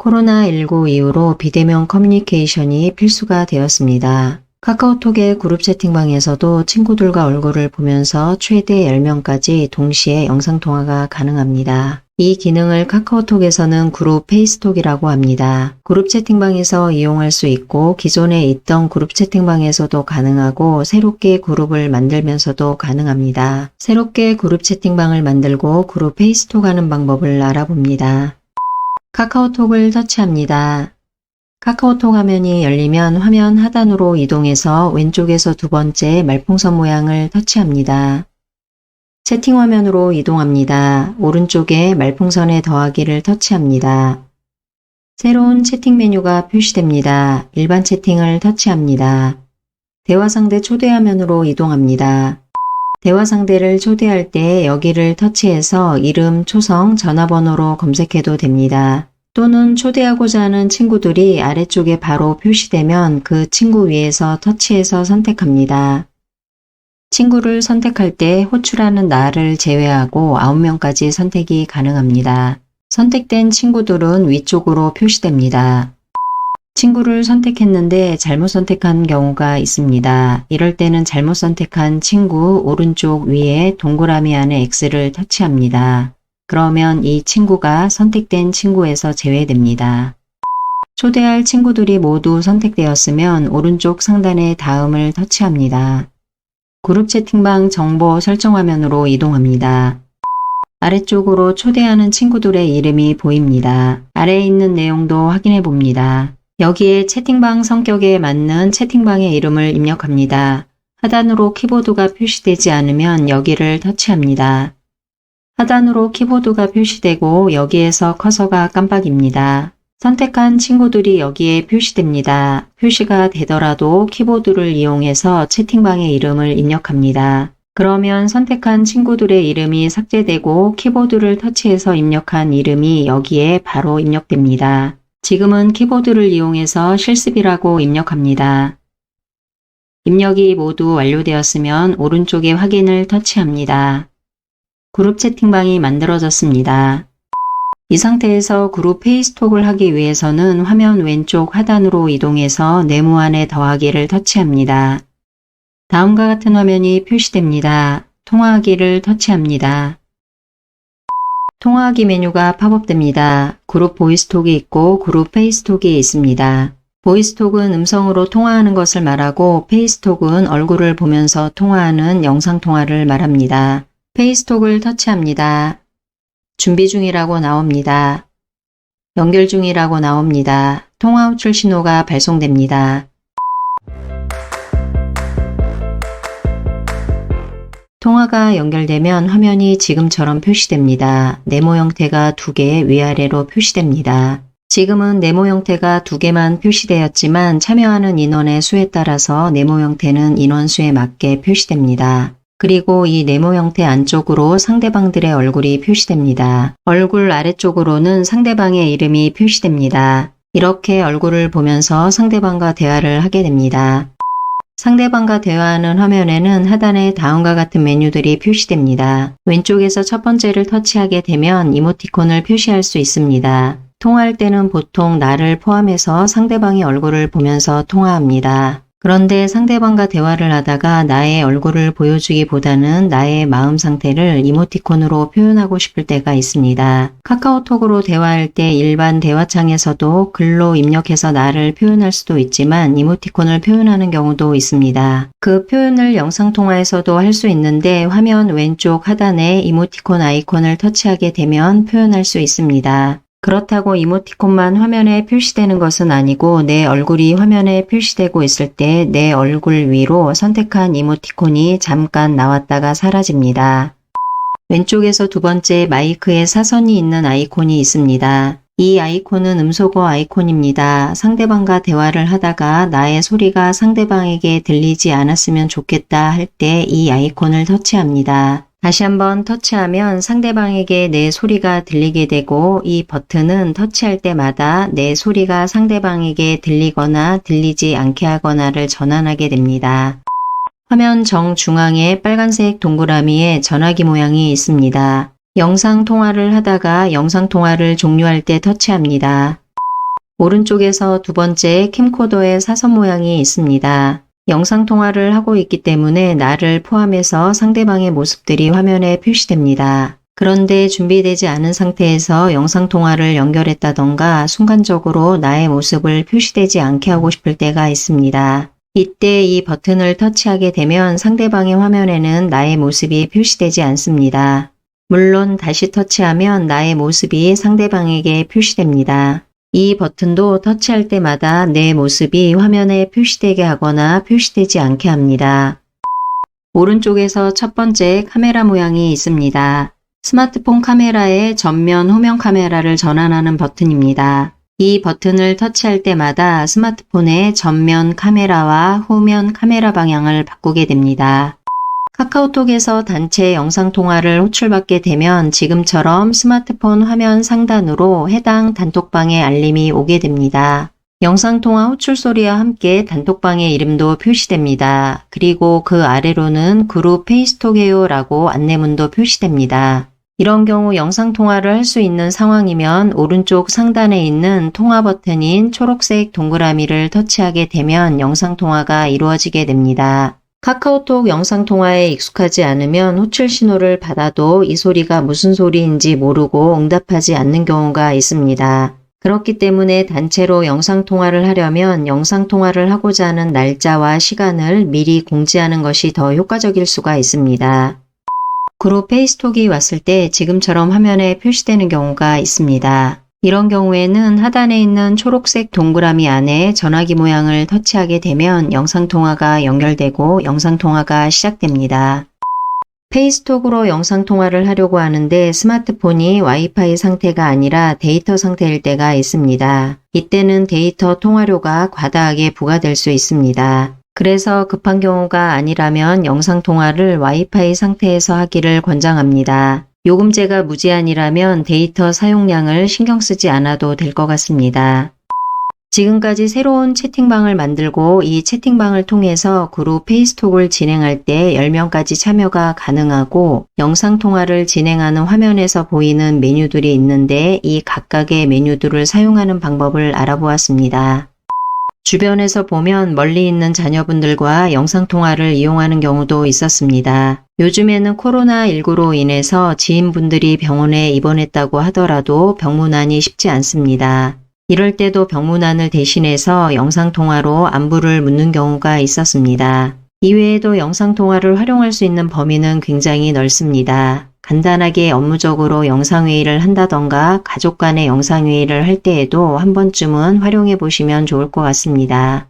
코로나19 이후로 비대면 커뮤니케이션이 필수가 되었습니다. 카카오톡의 그룹 채팅방에서도 친구들과 얼굴을 보면서 최대 10명까지 동시에 영상통화가 가능합니다. 이 기능을 카카오톡에서는 그룹 페이스톡이라고 합니다. 그룹 채팅방에서 이용할 수 있고 기존에 있던 그룹 채팅방에서도 가능하고 새롭게 그룹을 만들면서도 가능합니다. 새롭게 그룹 채팅방을 만들고 그룹 페이스톡 하는 방법을 알아봅니다. 카카오톡을 터치합니다. 카카오톡 화면이 열리면 화면 하단으로 이동해서 왼쪽에서 두 번째 말풍선 모양을 터치합니다. 채팅 화면으로 이동합니다. 오른쪽에 말풍선에 더하기를 터치합니다. 새로운 채팅 메뉴가 표시됩니다. 일반 채팅을 터치합니다. 대화 상대 초대 화면으로 이동합니다. 대화 상대를 초대할 때 여기를 터치해서 이름, 초성, 전화번호로 검색해도 됩니다. 또는 초대하고자 하는 친구들이 아래쪽에 바로 표시되면 그 친구 위에서 터치해서 선택합니다. 친구를 선택할 때 호출하는 나를 제외하고 9명까지 선택이 가능합니다. 선택된 친구들은 위쪽으로 표시됩니다. 친구를 선택했는데 잘못 선택한 경우가 있습니다. 이럴 때는 잘못 선택한 친구 오른쪽 위에 동그라미 안에 X를 터치합니다. 그러면 이 친구가 선택된 친구에서 제외됩니다. 초대할 친구들이 모두 선택되었으면 오른쪽 상단의 다음을 터치합니다. 그룹 채팅방 정보 설정 화면으로 이동합니다. 아래쪽으로 초대하는 친구들의 이름이 보입니다. 아래에 있는 내용도 확인해 봅니다. 여기에 채팅방 성격에 맞는 채팅방의 이름을 입력합니다. 하단으로 키보드가 표시되지 않으면 여기를 터치합니다. 하단으로 키보드가 표시되고 여기에서 커서가 깜빡입니다. 선택한 친구들이 여기에 표시됩니다. 표시가 되더라도 키보드를 이용해서 채팅방의 이름을 입력합니다. 그러면 선택한 친구들의 이름이 삭제되고 키보드를 터치해서 입력한 이름이 여기에 바로 입력됩니다. 지금은 키보드를 이용해서 실습이라고 입력합니다. 입력이 모두 완료되었으면 오른쪽에 확인을 터치합니다. 그룹 채팅방이 만들어졌습니다. 이 상태에서 그룹 페이스톡을 하기 위해서는 화면 왼쪽 하단으로 이동해서 네모 안에 더하기를 터치합니다. 다음과 같은 화면이 표시됩니다. 통화하기를 터치합니다. 통화하기 메뉴가 팝업됩니다. 그룹 보이스톡이 있고 그룹 페이스톡이 있습니다. 보이스톡은 음성으로 통화하는 것을 말하고 페이스톡은 얼굴을 보면서 통화하는 영상통화를 말합니다. 페이스톡을 터치합니다. 준비 중이라고 나옵니다. 연결 중이라고 나옵니다. 통화 호출 신호가 발송됩니다. 통화가 연결되면 화면이 지금처럼 표시됩니다. 네모 형태가 두 개 위아래로 표시됩니다. 지금은 네모 형태가 두 개만 표시되었지만 참여하는 인원의 수에 따라서 네모 형태는 인원 수에 맞게 표시됩니다. 그리고 이 네모 형태 안쪽으로 상대방들의 얼굴이 표시됩니다. 얼굴 아래쪽으로는 상대방의 이름이 표시됩니다. 이렇게 얼굴을 보면서 상대방과 대화를 하게 됩니다. 상대방과 대화하는 화면에는 하단에 다음과 같은 메뉴들이 표시됩니다. 왼쪽에서 첫 번째를 터치하게 되면 이모티콘을 표시할 수 있습니다. 통화할 때는 보통 나를 포함해서 상대방의 얼굴을 보면서 통화합니다. 그런데 상대방과 대화를 하다가 나의 얼굴을 보여주기보다는 나의 마음 상태를 이모티콘으로 표현하고 싶을 때가 있습니다. 카카오톡으로 대화할 때 일반 대화창에서도 글로 입력해서 나를 표현할 수도 있지만 이모티콘을 표현하는 경우도 있습니다. 그 표현을 영상통화에서도 할 수 있는데 화면 왼쪽 하단에 이모티콘 아이콘을 터치하게 되면 표현할 수 있습니다. 그렇다고 이모티콘만 화면에 표시되는 것은 아니고 내 얼굴이 화면에 표시되고 있을 때 내 얼굴 위로 선택한 이모티콘이 잠깐 나왔다가 사라집니다. 왼쪽에서 두 번째 마이크에 사선이 있는 아이콘이 있습니다. 이 아이콘은 음소거 아이콘입니다. 상대방과 대화를 하다가 나의 소리가 상대방에게 들리지 않았으면 좋겠다 할 때 이 아이콘을 터치합니다. 다시 한번 터치하면 상대방에게 내 소리가 들리게 되고 이 버튼은 터치할 때마다 내 소리가 상대방에게 들리거나 들리지 않게 하거나를 전환하게 됩니다. 화면 정중앙에 빨간색 동그라미에 전화기 모양이 있습니다. 영상 통화를 하다가 영상 통화를 종료할 때 터치합니다. 오른쪽에서 두 번째 캠코더의 사선 모양이 있습니다. 영상통화를 하고 있기 때문에 나를 포함해서 상대방의 모습들이 화면에 표시됩니다. 그런데 준비되지 않은 상태에서 영상통화를 연결했다던가 순간적으로 나의 모습을 표시되지 않게 하고 싶을 때가 있습니다. 이때 이 버튼을 터치하게 되면 상대방의 화면에는 나의 모습이 표시되지 않습니다. 물론 다시 터치하면 나의 모습이 상대방에게 표시됩니다. 이 버튼도 터치할 때마다 내 모습이 화면에 표시되게 하거나 표시되지 않게 합니다. 오른쪽에서 첫 번째 카메라 모양이 있습니다. 스마트폰 카메라의 전면 후면 카메라를 전환하는 버튼입니다. 이 버튼을 터치할 때마다 스마트폰의 전면 카메라와 후면 카메라 방향을 바꾸게 됩니다. 카카오톡에서 단체 영상통화를 호출받게 되면 지금처럼 스마트폰 화면 상단으로 해당 단톡방의 알림이 오게 됩니다. 영상통화 호출 소리와 함께 단톡방의 이름도 표시됩니다. 그리고 그 아래로는 그룹 페이스톡해요 라고 안내문도 표시됩니다. 이런 경우 영상통화를 할 수 있는 상황이면 오른쪽 상단에 있는 통화 버튼인 초록색 동그라미를 터치하게 되면 영상통화가 이루어지게 됩니다. 카카오톡 영상통화에 익숙하지 않으면 호출 신호를 받아도 이 소리가 무슨 소리인지 모르고 응답하지 않는 경우가 있습니다. 그렇기 때문에 단체로 영상통화를 하려면 영상통화를 하고자 하는 날짜와 시간을 미리 공지하는 것이 더 효과적일 수가 있습니다. 그룹 페이스톡이 왔을 때 지금처럼 화면에 표시되는 경우가 있습니다. 이런 경우에는 하단에 있는 초록색 동그라미 안에 전화기 모양을 터치하게 되면 영상통화가 연결되고 영상통화가 시작됩니다. 페이스톡으로 영상통화를 하려고 하는데 스마트폰이 와이파이 상태가 아니라 데이터 상태일 때가 있습니다. 이때는 데이터 통화료가 과다하게 부과될 수 있습니다. 그래서 급한 경우가 아니라면 영상통화를 와이파이 상태에서 하기를 권장합니다. 요금제가 무제한이라면 데이터 사용량을 신경 쓰지 않아도 될 것 같습니다. 지금까지 새로운 채팅방을 만들고 이 채팅방을 통해서 그룹 페이스톡을 진행할 때 10명까지 참여가 가능하고 영상통화를 진행하는 화면에서 보이는 메뉴들이 있는데 이 각각의 메뉴들을 사용하는 방법을 알아보았습니다. 주변에서 보면 멀리 있는 자녀분들과 영상통화를 이용하는 경우도 있었습니다. 요즘에는 코로나19로 인해서 지인분들이 병원에 입원했다고 하더라도 병문안이 쉽지 않습니다. 이럴 때도 병문안을 대신해서 영상통화로 안부를 묻는 경우가 있었습니다. 이외에도 영상통화를 활용할 수 있는 범위는 굉장히 넓습니다. 간단하게 업무적으로 영상회의를 한다던가 가족 간의 영상회의를 할 때에도 한 번쯤은 활용해 보시면 좋을 것 같습니다.